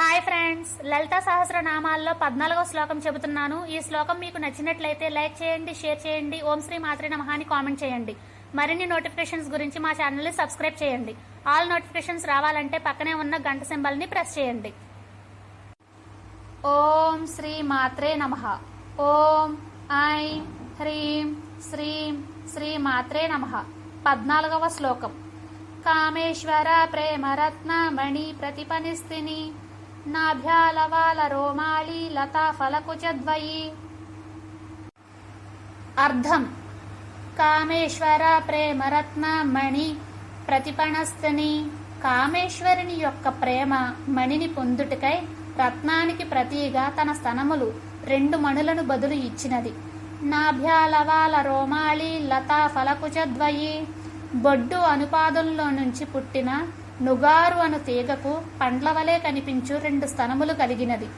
Hi friends లలిత సహస్రనామాల్లో పద్నాలుగో శ్లోకం చెబుతున్నాను. ఈ శ్లోకం మీకు నచ్చినట్లయితే లైక్ చేయండి షేర్ చేయండి ఓం శ్రీ మాత్రే నమహాని కామెంట్ చేయండి. మరిన్ని నోటిఫికేషన్స్ గురించి మా ఛానల్ని సబ్స్క్రైబ్ చేయండి. ఆల్ నోటిఫికేషన్స్ రావాలంటే పక్కనే ఉన్న గంట సింబల్ని ప్రెస్ చేయండి. ఓం శ్రీ మాత్రే నమః. ఓం ఐం హ్రీం శ్రీం శ్రీ మాత్రే నమః. పద్నాలుగవ శ్లోకం. కామేశ్వర ప్రేమరత్న మణి ప్రతిపనిస్తిని నాభ్యాలవాల రోమాళీ లతా ఫలకుచద్వయి అర్థం కామేశ్వర ప్రేమరత్న మణి ప్రతిపణస్థిని. కామేశ్వరుని యొక్క ప్రేమ మణిని పొందుటకై రత్నానికి ప్రతిగా తన స్తనములు రెండు మణులను బదులు ఇచ్చినది. నాభ్యాలవాల రోమాళి లతా ఫలకుచద్వయి బొడ్డు అనుపాదంలో నుంచి పుట్టిన నుగారు అను తీగకు పండ్ల వలె కనిపించు రెండు స్తనములు కలిగినది.